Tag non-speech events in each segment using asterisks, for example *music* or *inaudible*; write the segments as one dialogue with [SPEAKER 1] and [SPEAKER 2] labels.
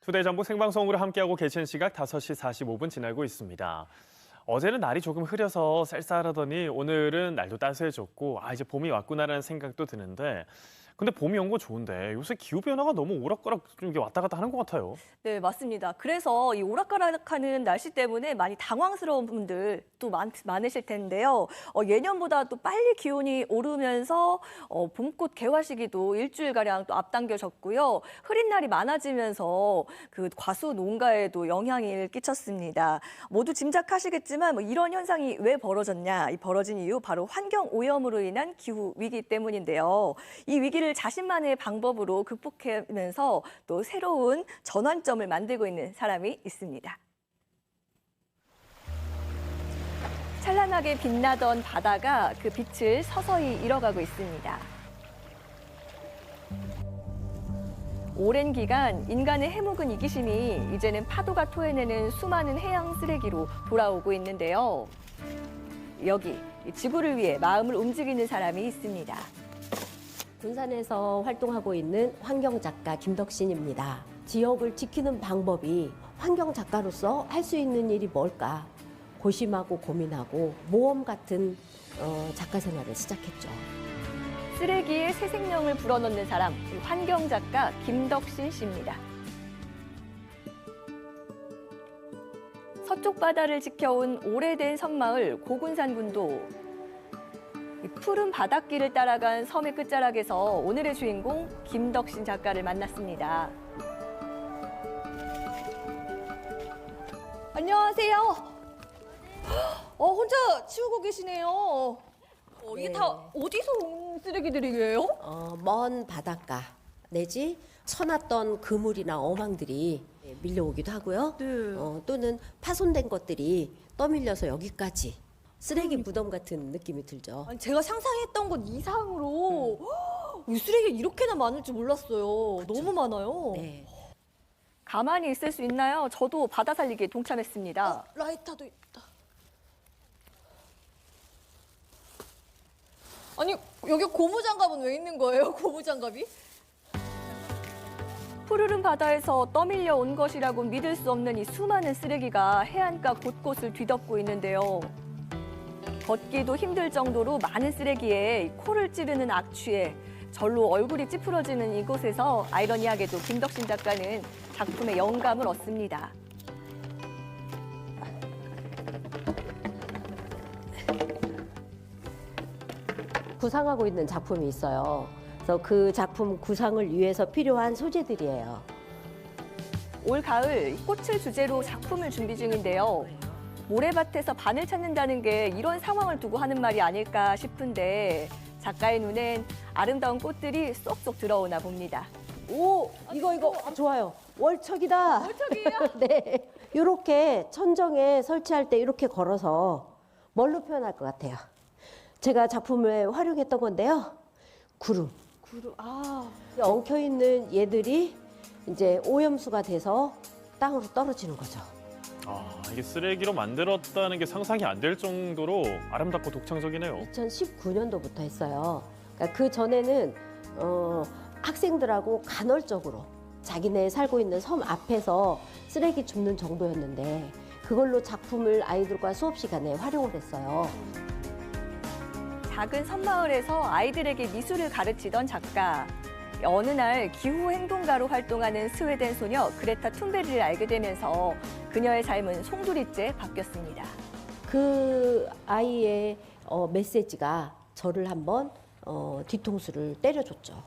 [SPEAKER 1] 투데이 정보 생방송으로 함께하고 계신 시각 5시 45분 지나고 있습니다. 어제는 날이 조금 흐려서 쌀쌀하더니 오늘은 날도 따스해졌고 아 이제 봄이 왔구나라는 생각도 드는데 근데 봄이 온건 좋은데 요새 기후 변화가 너무 오락가락 좀 이게 왔다 갔다 하는 것 같아요.
[SPEAKER 2] 네, 맞습니다. 그래서 이 오락가락하는 날씨 때문에 많이 당황스러운 분들 또 많, 많으실 텐데요. 어, 예년보다 또 빨리 기온이 오르면서 어, 봄꽃 개화 시기도 일주일 가량 또 앞당겨졌고요. 흐린 날이 많아지면서 그 과수 농가에도 영향을 끼쳤습니다. 모두 짐작하시겠지만 뭐 이런 현상이 왜 벌어졌냐? 이 벌어진 이유 바로 환경 오염으로 인한 기후 위기 때문인데요. 이 위기를 자신만의 방법으로 극복하면서 또 새로운 전환점을 만들고 있는 사람이 있습니다. 찬란하게 빛나던 바다가 그 빛을 서서히 잃어가고 있습니다. 오랜 기간 인간의 해묵은 이기심이 이제는 파도가 토해내는 수많은 해양 쓰레기로 돌아오고 있는데요. 여기 지구를 위해 마음을 움직이는 사람이 있습니다.
[SPEAKER 3] 군산에서 활동하고 있는 환경 작가 김덕신입니다. 지역을 지키는 방법이 환경 작가로서 할 수 있는 일이 뭘까 고심하고 고민하고 모험 같은 어, 작가 생활을 시작했죠.
[SPEAKER 2] 쓰레기에 새 생명을 불어넣는 사람, 환경 작가 김덕신 씨입니다. 서쪽 바다를 지켜온 오래된 섬마을 고군산군도 이 푸른 바닷길을 따라간 섬의 끝자락에서 오늘의 주인공 김덕신 작가를 만났습니다. 안녕하세요. 어, 혼자 치우고 계시네요. 어, 이게
[SPEAKER 3] 네.
[SPEAKER 2] 다 어디서 온 쓰레기들이에요?
[SPEAKER 3] 어, 먼 바닷가 내지 쳐놨던 그물이나 어망들이 밀려오기도 하고요.
[SPEAKER 2] 네.
[SPEAKER 3] 어, 또는 파손된 것들이 떠밀려서 여기까지 쓰레기 무덤 같은 느낌이 들죠.
[SPEAKER 2] 아니, 제가 상상했던 것 이상으로 *gasps* 이 쓰레기 이렇게나 많을 줄 몰랐어요. 너무 많아요.
[SPEAKER 3] 네.
[SPEAKER 2] 가만히 있을 수 있나요? 저도 바다 살리기에 동참했습니다.
[SPEAKER 4] 어, 라이터도 있다. 아니 여기 고무장갑은 왜 있는 거예요? *laughs* 고무장갑이?
[SPEAKER 2] 푸르른 바다에서 떠밀려 온 것이라고 믿을 수 없는 이 수많은 쓰레기가 해안가 곳곳을 뒤덮고 있는데요. 걷기도 힘들 정도로 많은 쓰레기에 이 코를 찌르는 악취에 절로 얼굴이 찌푸러지는 이곳에서 아이러니하게도 김덕신 작가는 작품의 영감을 얻습니다.
[SPEAKER 3] 구상하고 있는 작품이 있어요. 그래서 그 작품 구상을 위해서 필요한 소재들이에요.
[SPEAKER 2] 올 가을 꽃을 주제로 작품을 준비 중인데요. 모래밭에서 바늘 찾는다는 게 이런 상황을 두고 하는 말이 아닐까 싶은데 작가의 눈엔 아름다운 꽃들이 쏙쏙 들어오나 봅니다.
[SPEAKER 3] 오, 이거 이거 좋아요. 월척이다. 월척이에요? *laughs* 네. 이렇게 천정에 설치할 때 이렇게 걸어서 뭘로 표현할 것 같아요? 제가 작품에 활용했던 건데요. 구름.
[SPEAKER 2] 구름, 아,
[SPEAKER 3] 엉켜 있는 얘들이 이제 오염수가 돼서 땅으로 떨어지는 거죠.
[SPEAKER 1] 아 이게 쓰레기로 만들었다는 게 상상이 안 될 정도로 아름답고 독창적이네요.
[SPEAKER 3] 2019년도부터 했어요. 그러니까 그 전에는 어, 학생들하고 간헐적으로 자기네 살고 있는 섬 앞에서 쓰레기 줍는 정도였는데 그걸로 작품을 아이들과 수업 시간에 활용을 했어요.
[SPEAKER 2] 작은 섬마을에서 아이들에게 미술을 가르치던 작가. 어느 날 기후 행동가로 활동하는 스웨덴 소녀 그레타 툰베리를 알게 되면서 그녀의 삶은 송두리째 바뀌었습니다.
[SPEAKER 3] 그 아이의 어, 메시지가 저를 한번 어, 뒤통수를 때려줬죠.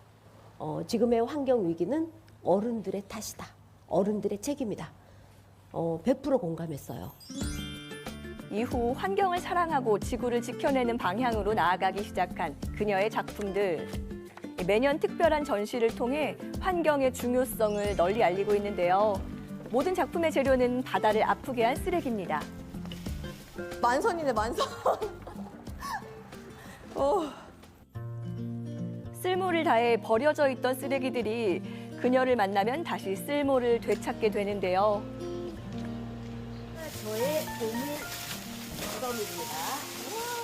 [SPEAKER 3] 어, 지금의 환경 위기는 어른들의 탓이다. 어른들의 책임이다. 어, 100% 공감했어요.
[SPEAKER 2] 이후 환경을 사랑하고 지구를 지켜내는 방향으로 나아가기 시작한 그녀의 작품들. 매년 특별한 전시를 통해 환경의 중요성을 널리 알리고 있는데요. 모든 작품의 재료는 바다를 아프게 한 쓰레기입니다.
[SPEAKER 4] 만선이네 만선. *laughs* 어,
[SPEAKER 2] 쓸모를 다해 버려져 있던 쓰레기들이 그녀를 만나면 다시 쓸모를 되찾게 되는데요.
[SPEAKER 3] 저의 보물 무덤입니다.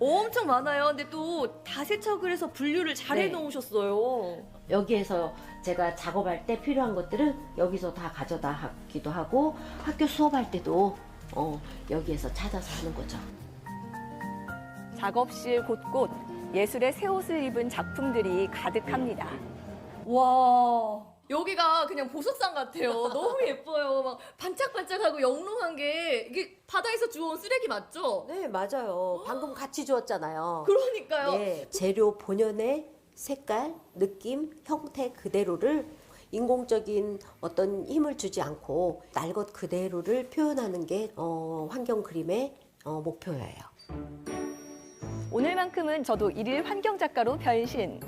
[SPEAKER 2] 엄청 많아요. 근데 또 다 세척을 해서 분류를 잘
[SPEAKER 3] 네.
[SPEAKER 2] 해놓으셨어요.
[SPEAKER 3] 여기에서 제가 작업할 때 필요한 것들은 여기서 다 가져다 하기도 하고 학교 수업할 때도 어, 여기에서 찾아서 하는 거죠.
[SPEAKER 2] 작업실 곳곳 예술의 새 옷을 입은 작품들이 가득합니다.
[SPEAKER 4] 와 여기가 그냥 보석상 같아요. 너무 예뻐요. 막 반짝반짝하고 영롱한 게 이게 바다에서 주워온 쓰레기 맞죠?
[SPEAKER 3] 네, 맞아요. 방금 같이 주었잖아요.
[SPEAKER 4] 그러니까요.
[SPEAKER 3] 네, 재료 본연의 색깔, 느낌, 형태 그대로를 인공적인 어떤 힘을 주지 않고 날 것 그대로를 표현하는 게 어, 환경 그림의 어, 목표예요.
[SPEAKER 2] 오늘만큼은 저도 일일 환경 작가로 변신.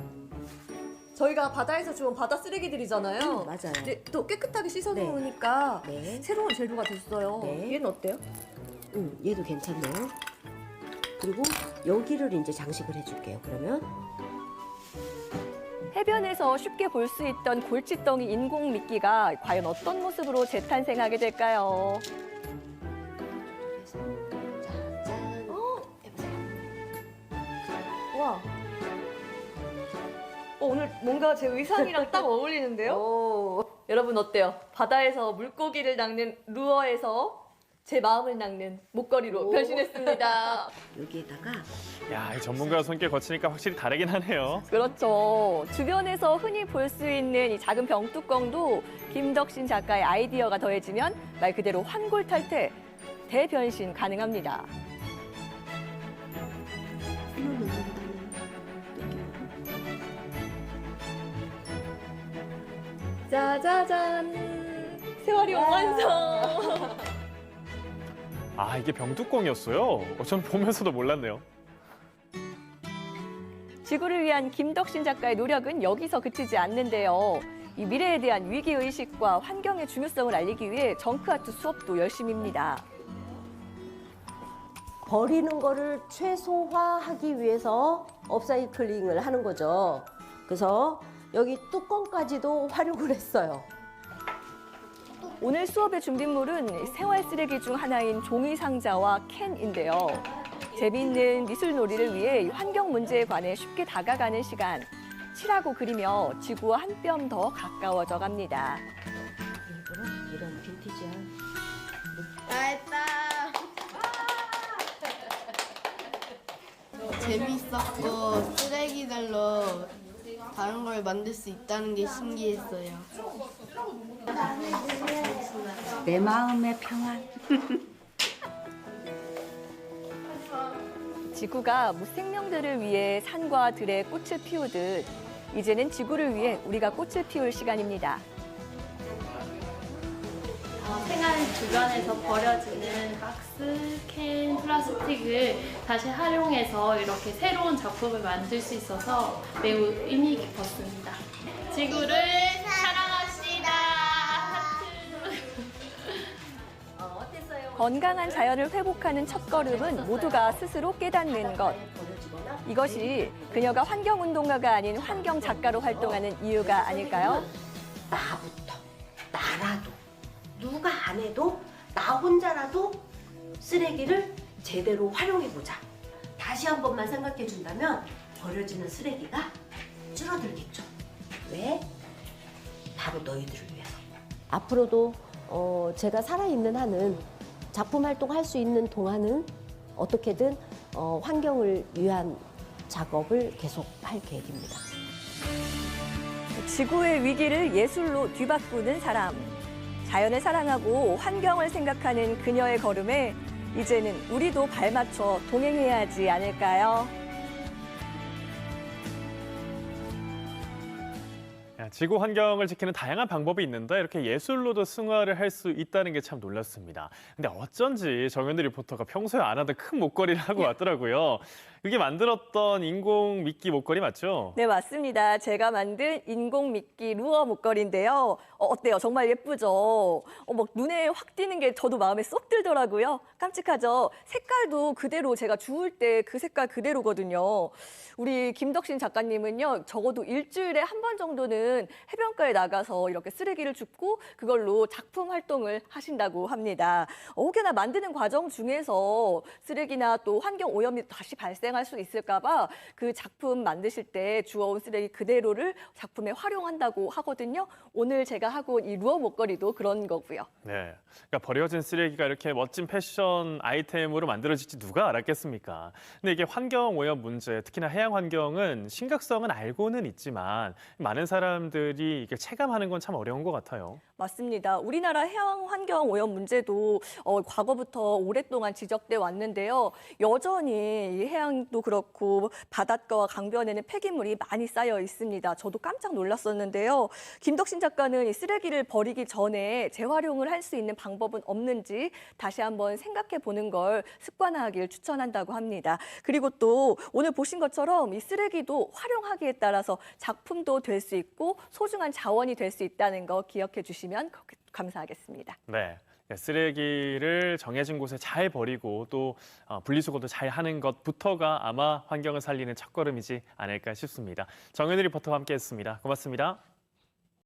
[SPEAKER 4] 저희가 바다에서 주운 바다 쓰레기들이잖아요.
[SPEAKER 3] 맞아요.
[SPEAKER 4] 근데 또 깨끗하게 씻어놓으니까
[SPEAKER 3] 네.
[SPEAKER 4] 새로운 재료가 됐어요.
[SPEAKER 3] 네.
[SPEAKER 4] 얘는 어때요?
[SPEAKER 3] 음, 얘도 괜찮네요. 그리고 여기를 이제 장식을 해줄게요. 그러면
[SPEAKER 2] 해변에서 쉽게 볼 수 있던 골칫덩이 인공 미끼가 과연 어떤 모습으로 재탄생하게 될까요? 오늘 뭔가 제 의상이랑 *laughs* 딱 어울리는데요?
[SPEAKER 3] 오.
[SPEAKER 2] 여러분 어때요? 바다에서 물고기를 낚는 루어에서 제 마음을 낚는 목걸이로
[SPEAKER 3] 오.
[SPEAKER 2] 변신했습니다. *laughs*
[SPEAKER 3] 여기에다가
[SPEAKER 1] 야, 이 전문가 손길 거치니까 확실히 다르긴 하네요.
[SPEAKER 2] 그렇죠. 주변에서 흔히 볼 수 있는 이 작은 병뚜껑도 김덕신 작가의 아이디어가 더해지면 말 그대로 환골탈태 대변신 가능합니다. 짜자잔. 세월이 완성.
[SPEAKER 1] 아, 이게 병뚜껑이었어요? 어, 전 보면서도 몰랐네요.
[SPEAKER 2] 지구를 위한 김덕신 작가의 노력은 여기서 그치지 않는데요. 이 미래에 대한 위기 의식과 환경의 중요성을 알리기 위해 정크아트 수업도 열심입니다.
[SPEAKER 3] 버리는 거를 최소화하기 위해서 업사이클링을 하는 거죠. 그래서 여기 뚜껑까지도 활용을 했어요.
[SPEAKER 2] 오늘 수업의 준비물은 생활 쓰레기 중 하나인 종이 상자와 캔인데요. 재미있는 미술 놀이를 위해 이 환경 문제에 관해 쉽게 다가가는 시간. 칠하고 그리며 지구와 한 뼘 더 가까워져 갑니다.
[SPEAKER 3] 일부러 이런 빈티지한
[SPEAKER 5] 재밌었고 쓰레기들로 다른 걸 만들 수 있다는 게 신기했어요.
[SPEAKER 6] 내 마음의 평안. *laughs*
[SPEAKER 2] 지구가 무생명들을 위해 산과 들에 꽃을 피우듯 이제는 지구를 위해 우리가 꽃을 피울 시간입니다.
[SPEAKER 7] 어, 생활 주변에서 버려지는 박스, 캔, 플라스틱을 다시 활용해서 이렇게 새로운 작품을 만들 수 있어서 매우 의미 깊었습니다. 지구를 사랑합시다. 하트.
[SPEAKER 2] 건강한 자연을 회복하는 첫걸음은 모두가 스스로 깨닫는 것. 이것이 그녀가 환경운동가가 아닌 환경작가로 활동하는 이유가 아닐까요?
[SPEAKER 3] 나부터 나라도 누가 안 해도 나 혼자라도 쓰레기를 제대로 활용해 보자. 다시 한 번만 생각해 준다면 버려지는 쓰레기가 줄어들겠죠. 왜? 바로 너희들을 위해서. 앞으로도 어, 제가 살아있는 한은 작품 활동할 수 있는 동안은 어떻게든 어, 환경을 위한 작업을 계속 할 계획입니다.
[SPEAKER 2] 지구의 위기를 예술로 뒤바꾸는 사람. 자연을 사랑하고 환경을 생각하는 그녀의 걸음에 이제는 우리도 발맞춰 동행해야 하지 않을까요?
[SPEAKER 1] 야, 지구 환경을 지키는 다양한 방법이 있는데 이렇게 예술로도 승화를 할 수 있다는 게 참 놀랐습니다. 근데 어쩐지 정현우 리포터가 평소에 안 하던 큰 목걸이를 하고 왔더라고요. 이게 만들었던 인공 미끼 목걸이 맞죠?
[SPEAKER 2] 네, 맞습니다. 제가 만든 인공 미끼 루어 목걸이인데요. 어, 어때요? 정말 예쁘죠? 어, 막 눈에 확 띄는 게 저도 마음에 쏙 들더라고요. 깜찍하죠? 색깔도 그대로 제가 주울 때 그 색깔 그대로거든요. 우리 김덕신 작가님은요, 적어도 일주일에 한 번 정도는 해변가에 나가서 이렇게 쓰레기를 줍고 그걸로 작품 활동을 하신다고 합니다. 어, 혹여나 만드는 과정 중에서 쓰레기나 또 환경 오염이 다시 발생하 발생할 수 있을까 봐 그 작품 만드실 때 주워온 쓰레기 그대로를 작품에 활용한다고 하거든요. 오늘 제가 하고 온이 루어 목걸이도 그런 거고요.
[SPEAKER 1] 네. 그러니까 버려진 쓰레기가 이렇게 멋진 패션 아이템으로 만들어질지 누가 알았겠습니까? 근데 이게 환경 오염 문제, 특히나 해양 환경은 심각성은 알고는 있지만 많은 사람들이 이게 체감하는 건 참 어려운 것 같아요.
[SPEAKER 2] 맞습니다. 우리나라 해양 환경 오염 문제도 어, 과거부터 오랫동안 지적돼 왔는데요. 여전히 이 해양도 그렇고 바닷가와 강변에는 폐기물이 많이 쌓여 있습니다. 저도 깜짝 놀랐었는데요. 김덕신 작가는 이 쓰레기를 버리기 전에 재활용을 할 수 있는 방법은 없는지 다시 한번 생각해 보는 걸 습관화하길 추천한다고 합니다. 그리고 또 오늘 보신 것처럼 이 쓰레기도 활용하기에 따라서 작품도 될 수 있고 소중한 자원이 될 수 있다는 거 기억해 주시 면 감사하겠습니다.
[SPEAKER 1] 네. 네, 쓰레기를 정해진 곳에 잘 버리고 또 어, 분리수거도 잘 하는 것부터가 아마 환경을 살리는 첫걸음이지 않을까 싶습니다. 정현우 리포터와 함께했습니다. 고맙습니다.